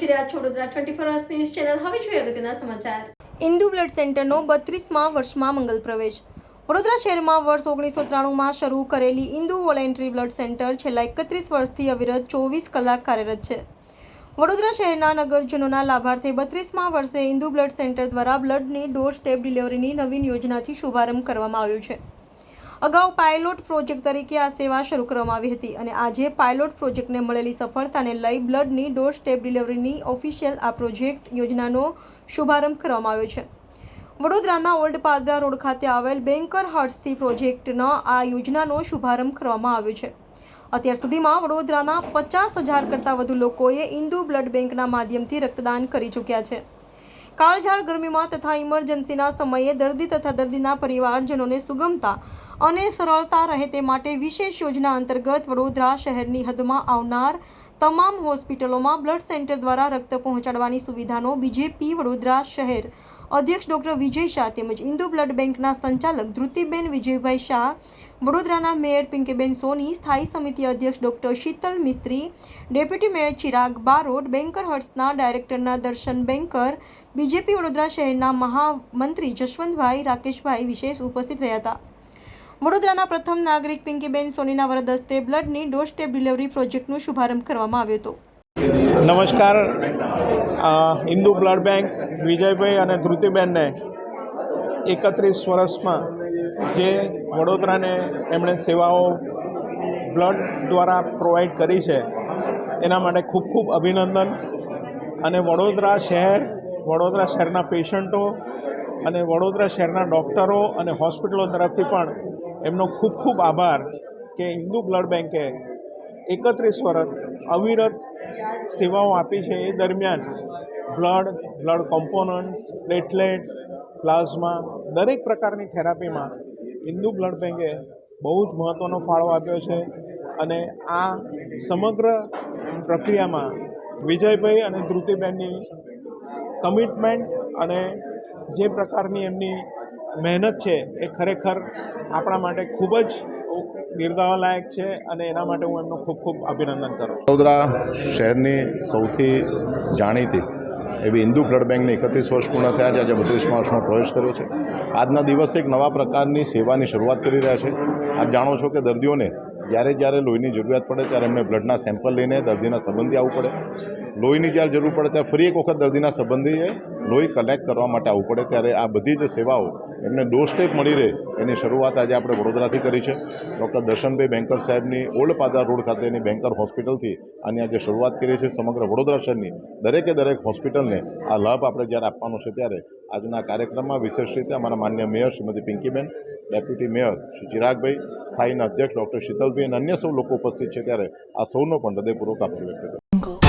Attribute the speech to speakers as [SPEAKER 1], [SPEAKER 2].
[SPEAKER 1] Vadodara twenty four hours news channel હવે જોઈએ અગત્યના સમાચાર.
[SPEAKER 2] ઇન્દુ બ્લડ સેન્ટરનો બત્રીસમાં વર્ષમાં મંગલ પ્રવેશ. વડોદરા શહેરમાં વર્ષ ઓગણીસો ત્રાણુંમાં શરૂ કરેલી ઇન્દુ વોલેન્ટરી બ્લડ સેન્ટર છેલ્લા એકત્રીસ વર્ષથી અવિરત ચોવીસ કલાક કાર્યરત છે. વડોદરા શહેરના નગરજનોના લાભાર્થે બત્રીસમાં વર્ષે ઇન્દુ બ્લડ સેન્ટર દ્વારા બ્લડની ડોર સ્ટેપ ડિલિવરીની નવીન યોજનાથી શુભારંભ કરવામાં આવ્યો છે. અગાઉ પાયલોટ પ્રોજેક્ટ તરીકે આ સેવા શરૂ કરવામાં આવી હતી અને આજે પાયલોટ પ્રોજેક્ટને મળેલી સફળતાને લઈ બ્લડની ડોર સ્ટેપ ડિલિવરીની ઓફિશિયલ આ પ્રોજેક્ટ યોજનાનો શુભારંભ કરવામાં આવ્યો છે. વડોદરાના ઓલ્ડ પાદરા રોડ ખાતે આવેલ બેન્કર હર્ટ્સથી પ્રોજેક્ટનો આ યોજનાનો શુભારંભ કરવામાં આવ્યો છે. અત્યાર સુધીમાં વડોદરાના પચાસ હજાર કરતાં વધુ લોકોએ ઇન્દુ બ્લડ બેંકના માધ્યમથી રક્તદાન કરી ચૂક્યા છે. કાળઝાળ ગરમીમાં તથા ઇમરજન્સીના સમયે દર્દી તથા દર્દીના પરિવારજનોને સુગમતા અને સરળતા રહે તે માટે વિશેષ યોજના અંતર્ગત વડોદરા શહેરની હદમાં આવનાર તમામ હોસ્પિટલોમાં બ્લડ સેન્ટર દ્વારા રક્ત પહોંચાડવાની સુવિધાનો બીજેપી વડોદરા શહેર અધ્યક્ષ ડૉક્ટર વિજય શાહ તેમજ ઇન્દુ બ્લડ બેંકના સંચાલક ધૃતિબેન વિજયભાઈ શાહ, વડોદરાના મેયર પિંકીબેન સોની, સ્થાયી સમિતિ અધ્યક્ષ doctor Sheetal Mistry, deputy mayor Chirag Barot, Banker હર્ટ્સના ડાયરેક્ટરના દર્શન બેન્કર, બીજેપી વડોદરા શહેરના મહામંત્રી જશવંતભાઈ રાકેશભાઈ વિશેષ ઉપસ્થિત રહ્યા હતા. વડોદરાના પ્રથમ નાગરિક પિંકીબેન સોનીના વરદસ્તે બ્લડની ડોર સ્ટેપ ડિલિવરી પ્રોજેક્ટનો શુભારંભ કરવામાં આવ્યો હતો.
[SPEAKER 3] નમસ્કાર. હિન્દુ બ્લડ બેંક વિજયભાઈ અને ધૃતિબેનને એકત્રીસ વર્ષમાં જે વડોદરાને એમણે સેવાઓ બ્લડ દ્વારા પ્રોવાઈડ કરી છે, એના માટે ખૂબ ખૂબ અભિનંદન. અને વડોદરા શહેર, વડોદરા શહેરના પેશન્ટો અને વડોદરા શહેરના ડૉક્ટરો અને હોસ્પિટલો તરફથી પણ એમનો ખૂબ ખૂબ આભાર કે હિન્દુ બ્લડ બેંકે એકત્રીસ વર્ષ અવિરત સેવાઓ આપી છે એ દરમિયાન blood blood components, platelets, plasma, દરેક પ્રકારની થેરાપીમાં હિન્દુ બ્લડ બેંકે બહુ જ મહત્ત્વનો ફાળો આપ્યો છે અને આ સમગ્ર પ્રક્રિયામાં વિજયભાઈ અને ધૃતિબેનની કમિટમેન્ટ અને જે પ્રકારની એમની મહેનત છે એ ખરેખર આપણા માટે ખૂબ જ બિરદાવવા લાયક છે અને એના માટે હું એમનો ખૂબ ખૂબ અભિનંદન કરું
[SPEAKER 4] વડોદરા શહેરની સૌથી જાણીતી એવી હિન્દુ બ્લડ બેંકને એકત્રીસ વર્ષ પૂર્ણ થયા છે, આજે બત્રીસમાં વર્ષમાં પ્રવેશ કર્યો છે. આજના દિવસે એક નવા પ્રકારની સેવાની શરૂઆત કરી રહ્યા છે. આપ જાણો છો કે દર્દીઓને જ્યારે જ્યારે લોહીની જરૂરિયાત પડે ત્યારે એમને બ્લડના સેમ્પલ લઈને દર્દીના સંબંધી આવવું પડે. લોહીની જ્યારે જરૂર પડે ત્યારે ફરી એક વખત દર્દીના સંબંધીએ લોહી કલેક્ટ કરવા માટે આવવું પડે ત્યારે આ બધી જ સેવાઓ એમને ડોર સ્ટેપ મળી રહે એની શરૂઆત આજે આપણે વડોદરાથી કરી છે. ડૉક્ટર દર્શનભાઈ બેન્કર સાહેબની ઓલ્ડ પાદરા રોડ ખાતેની બેન્કર હોસ્પિટલથી આની આજે શરૂઆત કરી છે. સમગ્ર વડોદરા શહેરની દરેકે દરેક હોસ્પિટલને આ લાભ આપણે જ્યારે આપવાનો છે ત્યારે આજના કાર્યક્રમમાં વિશેષ રીતે અમારા માન્ય mayor Shrimati Pinkiben, deputy mayor Shri Chiragbhai, સ્થાયીના અધ્યક્ષ ડૉક્ટર શીતલભાઈ અને અન્ય સૌ લોકો ઉપસ્થિત છે ત્યારે આ સૌનો પણ હૃદયપૂર્વક આભાર વ્યક્ત કરું